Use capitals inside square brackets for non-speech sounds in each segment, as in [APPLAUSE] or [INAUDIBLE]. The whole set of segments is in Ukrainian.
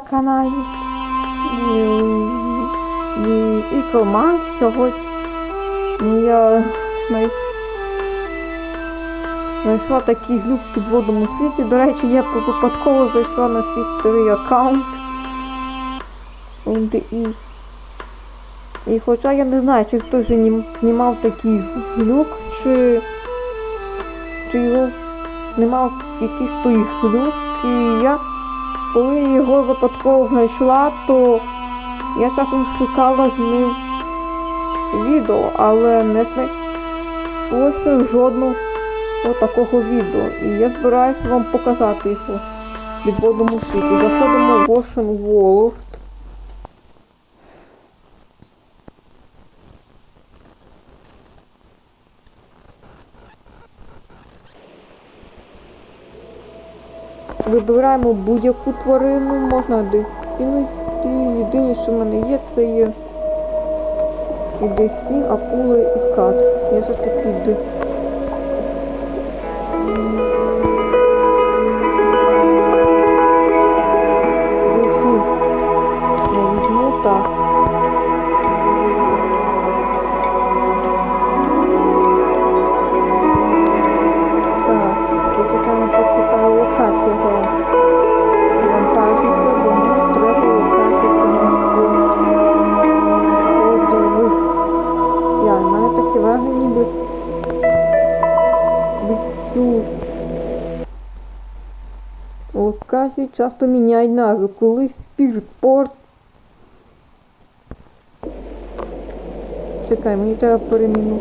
на каналі. І команд сьогодні я знай- знайшла такий глюк в підводному світі. До речі, я випадково зайшла на свій старий аккаунт. І, і хоча я не знаю, чи хтось знімав такий глюк, чи, чи його знімав якийсь той глюк, і я коли я його випадково знайшла, то я часом шукала з ним відео, але не знайшлося жодного такого відео. І я збираюся вам показати його в підводному світі. Заходимо в Ocean World. Вибираємо будь-яку тварину, можна дельфіну. Єдине, що в мене є, це є і дельфін, акула і скат. Я все ж таки йду. Цю локацію часто міняють назву. Колись Спіртпорт. Чекай, мені треба переміну.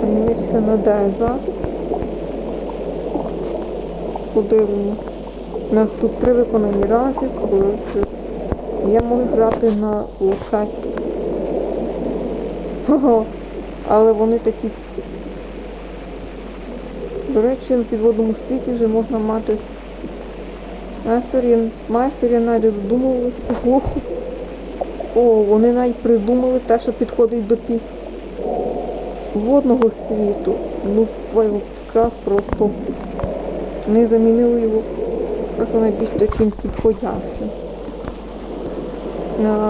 Перемінитися на Деза. Подивимо. У нас тут три виконані рази, коротше. Я можу грати на локації. Ого. Але вони такі. До речі, на підводному світі вже можна мати. Майстер, майстер я навіть додумувався. О, вони навіть придумали те, що підходить до пі... водного світу. Ну, Вайлдкрафт просто не замінили його просто найбільш таким підходящим.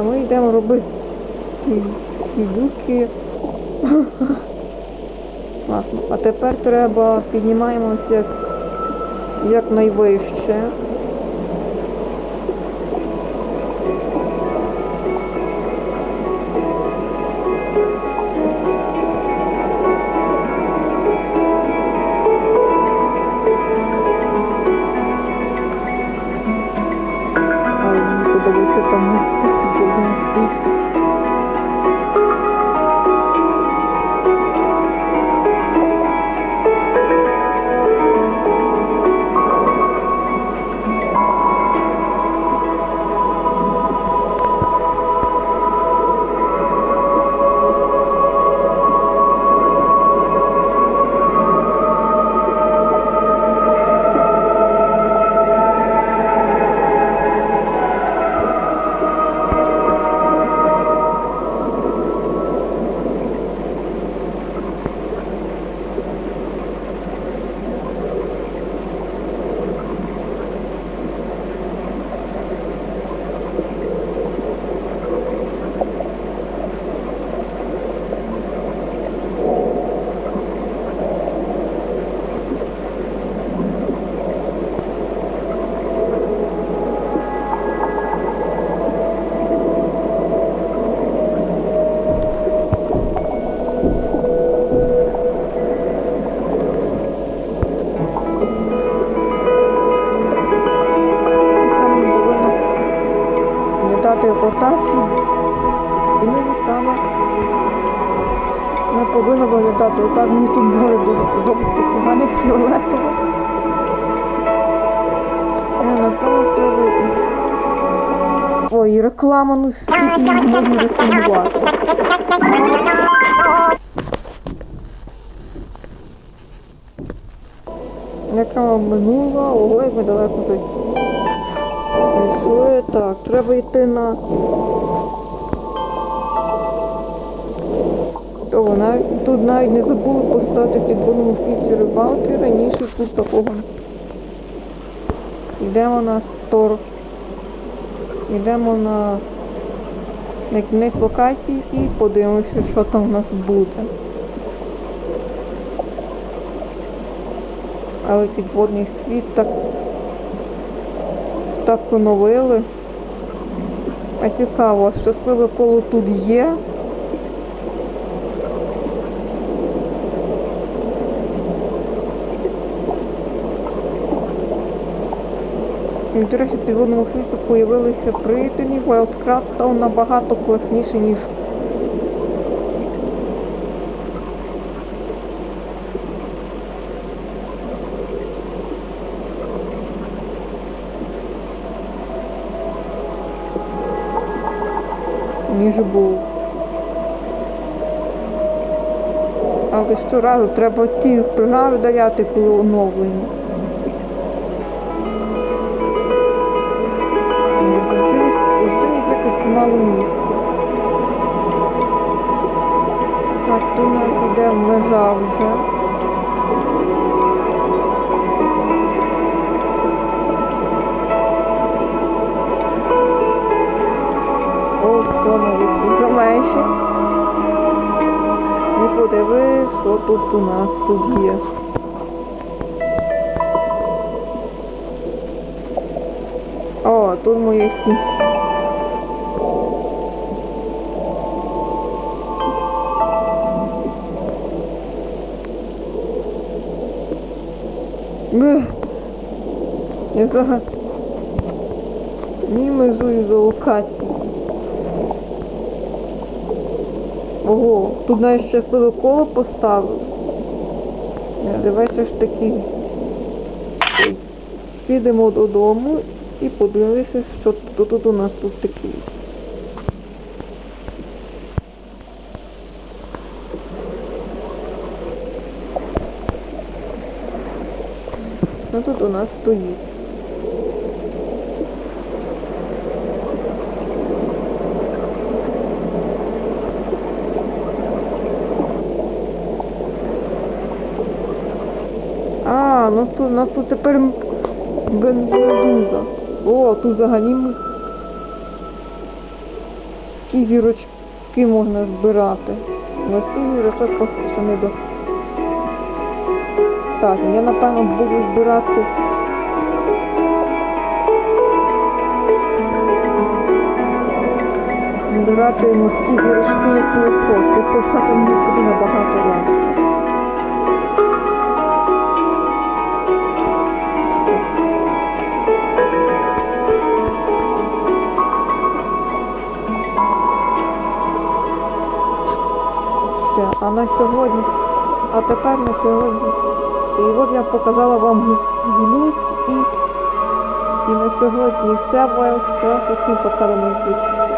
Ми йдемо робити фігурки. [LAUGHS] Класно. А тепер треба піднімаємося як, як найвище. Але мені подобається там музика в підводному саме не повинно виглядати отак. Мені тут море дуже подобається мене фіолетове. Е, На тому і... Ой, реклама, ну скільки їх можна рекламувати. Реклама минула, ого, як ми далеко зайшли. Так, треба йти на. О, навіть, тут навіть не забули поставити підводному світі рибалки, раніше тут такого. Йдемо на стор. йдемо на, на кінець локації і подивимося, що там у нас буде. Але підводний світ так, так оновили. А цікаво, щасливе коло тут є. І, До речі, в підводному світі появилися приятелі, Wildcraft став набагато класніше, ніж ніж був. Але щоразу треба ті програми давати, коли оновлені. Мало місця. Так, тут у нас іде межа вже. О, все, ми вийшли за межі. І подиви, що тут у нас тут є. О, тут моє сі. Я за... Ні, межую за локацією. Ого, тут навіть щасливе коло поставили. Давай все ж таки підемо додому і подивимося, що тут у нас тут таке. Ну тут у нас стоїть. А, у нас тут, у нас тут тепер медуза. О, тут взагалі м- такі зірочки можна збирати. Морських зірочок поки що не до. Достатньо. Я напевно буду збирати. Збирати морські зірочки, які листочки, хоча мені буде набагато важче. А на сьогодні, а тепер на сьогодні. І от я показала вам гл- глюк і, і на сьогодні все. Буває, всім пока до нових.